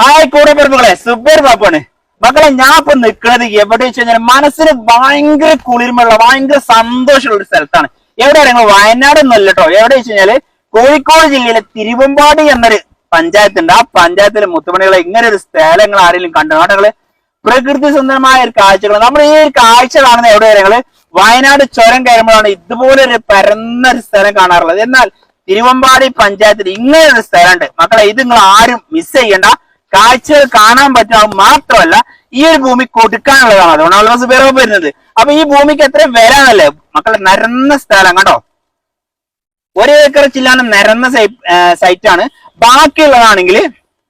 Hi കൂടെ പിറപ്പുകളെ super പാപ്പാണ്. മക്കളെ ഞാൻ ഇപ്പൊ നിൽക്കുന്നത് എവിടെ വെച്ച് കഴിഞ്ഞാൽ മനസ്സിന് ഭയങ്കര കുളിർമയുള്ള ഭയങ്കര സന്തോഷമുള്ള ഒരു സ്ഥലത്താണ്. എവിടെയാണ് നിങ്ങൾ വയനാട് ഒന്നല്ല കേട്ടോ എവിടെ വെച്ച് കഴിഞ്ഞാൽ കോഴിക്കോട് ജില്ലയിലെ തിരുവമ്പാടി എന്നൊരു പഞ്ചായത്തുണ്ട്. ആ പഞ്ചായത്തിലെ മുത്തുമണികളെ ഇങ്ങനെ ഒരു സ്ഥലങ്ങൾ ആരെങ്കിലും കണ്ടു? കേട്ടോ പ്രകൃതി സുന്ദരമായ ഒരു കാഴ്ചകൾ. നമ്മൾ ഈ ഒരു കാഴ്ച കാണുന്ന എവിടെ ഞങ്ങൾ? വയനാട് ചുരം കയറുമ്പോഴാണ് ഇതുപോലെ ഒരു പരന്ന ഒരു സ്ഥലം കാണാറുള്ളത്. എന്നാൽ തിരുവമ്പാടി പഞ്ചായത്തിൽ ഇങ്ങനെ ഒരു സ്ഥലമുണ്ട്. മക്കളെ ഇത് നിങ്ങൾ ആരും മിസ് ചെയ്യണ്ട. കാഴ്ചകൾ കാണാൻ പറ്റുക മാത്രമല്ല ഈ ഒരു ഭൂമി കൊടുക്കാനുള്ളതാണ്. അതുകൊണ്ടാണ് അൽവാസ് പേരോ വരുന്നത്. അപ്പൊ ഈ ഭൂമിക്ക് എത്ര വില എന്നല്ലേ മക്കളെ നിരന്ന സ്ഥലം കേട്ടോ ഒരു ഏക്കർ ചില്ലാനം നിരന്ന സൈറ്റ് ആണ് ബാക്കിയുള്ളതാണെങ്കിൽ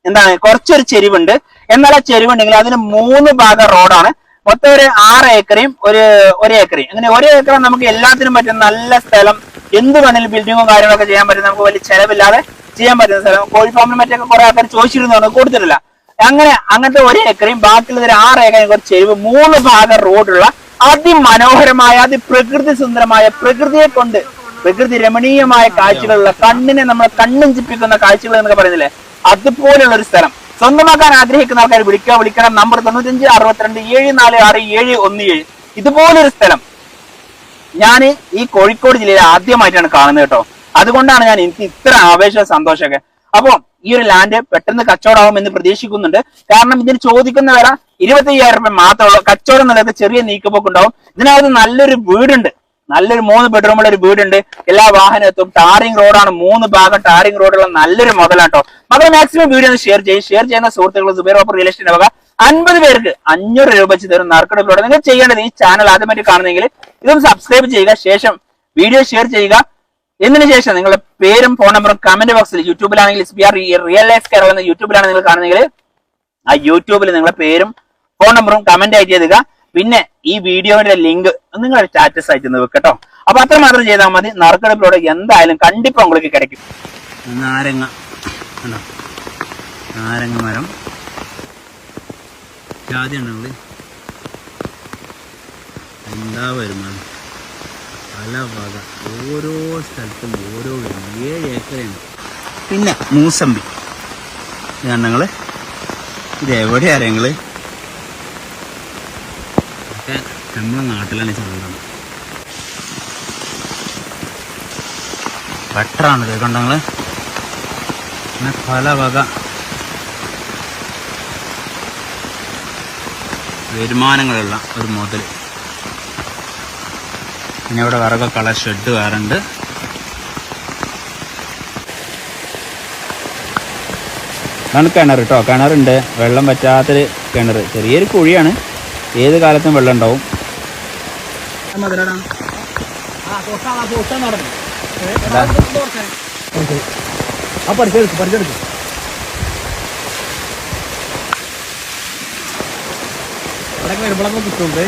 എന്താണ്? കുറച്ചൊരു ചെരിവുണ്ട്. എന്നാൽ ആ ചെരിവുണ്ടെങ്കിൽ അതിന് മൂന്ന് ഭാഗം റോഡാണ്. മൊത്തം ഒരു ആറ് ഏക്കറയും ഒരു ഒരു ഏക്കറയും അങ്ങനെ ഒരു ഏക്കർ നമുക്ക് എല്ലാത്തിനും പറ്റുന്ന നല്ല സ്ഥലം. എന്ത് വേണമെങ്കിലും ബിൽഡിങ്ങും കാര്യങ്ങളൊക്കെ ചെയ്യാൻ പറ്റും നമുക്ക് വലിയ ചെലവില്ലാതെ ചെയ്യാൻ പറ്റുന്ന സ്ഥലം. കോഴി ഫാമിൽ മറ്റൊക്കെ കുറെ ആൾക്കാർ ചോദിച്ചിരുന്നു കൊടുത്തിട്ടില്ല. അങ്ങനെ അങ്ങനത്തെ ഒരു ഏക്കറയും ബാക്കിയുള്ളത് ഒരു ആറ് ഏക്കറയും കുറച്ച് ചെരുവ് മൂന്ന് ഭാഗം റോഡുള്ള അതിമനോഹരമായ അതിപ്രകൃതി സുന്ദരമായ പ്രകൃതിയെ കൊണ്ട് പ്രകൃതി രമണീയമായ കാഴ്ചകളുള്ള കണ്ണിനെ നമ്മൾ കണ്ണും ചിപ്പിക്കുന്ന കാഴ്ചകൾ എന്നൊക്കെ പറയുന്നില്ലേ? അതുപോലുള്ള ഒരു സ്ഥലം. സ്വന്തമാക്കാൻ ആഗ്രഹിക്കുന്ന ആൾക്കാർ വിളിക്കുക വിളിക്കണം. നമ്പർ തൊണ്ണൂറ്റഞ്ച് അറുപത്തിരണ്ട് ഏഴ് നാല് ആറ് ഏഴ് ഒന്ന് ഏഴ്. ഇതുപോലൊരു സ്ഥലം. ഞാൻ ഈ കോഴിക്കോട് ജില്ലയിൽ ആദ്യമായിട്ടാണ് കാണുന്നത് കേട്ടോ. അതുകൊണ്ടാണ് ഞാൻ എനിക്ക് ഇത്ര ആവേശ സന്തോഷമൊക്കെ. അപ്പൊ ഈ ഒരു ലാൻഡ് പെട്ടെന്ന് കച്ചവടമാവും എന്ന് പ്രതീക്ഷിക്കുന്നുണ്ട്. കാരണം ഇതിന് ചോദിക്കുന്ന വില ഇരുപത്തി അയ്യായിരം രൂപ മാത്രമുള്ള കച്ചവടം എന്നുള്ളത് ചെറിയ നീക്കുപോക്ക് ഉണ്ടാവും ഇതിനകത്ത് നല്ലൊരു വീടുണ്ട്. നല്ലൊരു മൂന്ന് ബെഡ്റൂമുള്ള ഒരു വീടുണ്ട്. എല്ലാ വാഹനത്തും ടാറിംഗ് റോഡാണ് മൂന്ന് ഭാഗം ടാറിംഗ് റോഡുള്ള നല്ലൊരു മുതലാട്ടോ മക്കളെ മാക്സിമം വീഡിയോ ഷെയർ ചെയ്യും. ഷെയർ ചെയ്യുന്ന സുഹൃത്തുക്കൾ സുബേർ ഓപ്പർ റിയൽ എസ്റ്റേറ്റ് വക അൻപത് പേർക്ക് അഞ്ഞൂറ് രൂപ വെച്ച് തരും നറുക്കെടുപ്പിലൂടെ നിങ്ങൾ ചെയ്യേണ്ടത് ഈ ചാനൽ ആദ്യമായിട്ട് കാണുന്നെങ്കിൽ ഇതൊന്ന് സബ്സ്ക്രൈബ് ചെയ്യുക. ശേഷം വീഡിയോ ഷെയർ ചെയ്യുക. എന്നതിന് ശേഷം നിങ്ങളുടെ പേരും ഫോൺ നമ്പറും കമന്റ് ബോക്സിൽ യൂട്യൂബിലാണെങ്കിൽ S B R real life care എന്ന യൂട്യൂബിലാണ് നിങ്ങൾ കാണുന്നെങ്കിൽ ആ യൂട്യൂബിൽ നിങ്ങളുടെ പേരും ഫോൺ നമ്പറും കമന്റ് ആയിട്ട് ചെയ്തുക പിന്നെ ഈ വീഡിയോയുടെ ലിങ്ക് നിങ്ങളുടെ സ്റ്റാറ്റസ് ആയിട്ട് ഒന്ന് വെക്കട്ടോ അപ്പൊ അത്ര മാത്രം ചെയ്താൽ മതി നറുക്കെടുപ്പിലൂടെ എന്തായാലും കണ്ടിപ്പോ உங்களுக்கு கிடைக்கும் നാരങ്ങ കണ്ടോ? നാരങ്ങ മരം ജാതി ഉണ്ടല്ലേ എന്താ വരുമാനം പല വക ഓരോ സ്ഥലത്തും ഓരോ. ഏഴ് ഏക്കറാണ്. പിന്നെ മൂസമ്പി. ഞങ്ങൾ ഇത് എവിടെയാണ് ഞങ്ങൾ ഒക്കെ നമ്മളെ നാട്ടിലാണ് ചെന്നത് ബട്ടറാണ് ഇത് കണ്ടങ്ങൾ പിന്നെ പല വക. വരുമാനങ്ങളുള്ള ഒരു മുതൽ പിന്നെ ഇവിടെ വിറകൊക്കെ കളർ ഷെഡ് വേറുണ്ട്. ഇതാണ് കിണർ കേട്ടോ കിണറുണ്ട്. വെള്ളം പറ്റാത്തൊരു കിണർ. ചെറിയൊരു കുഴിയാണ്. ഏത് കാലത്തും വെള്ളം ഉണ്ടാവും. ഇവിടെ വരുമ്പോഴൊക്കെ കിട്ടുന്നുണ്ട്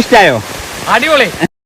ഇഷ്ടായോ അടിപൊളി.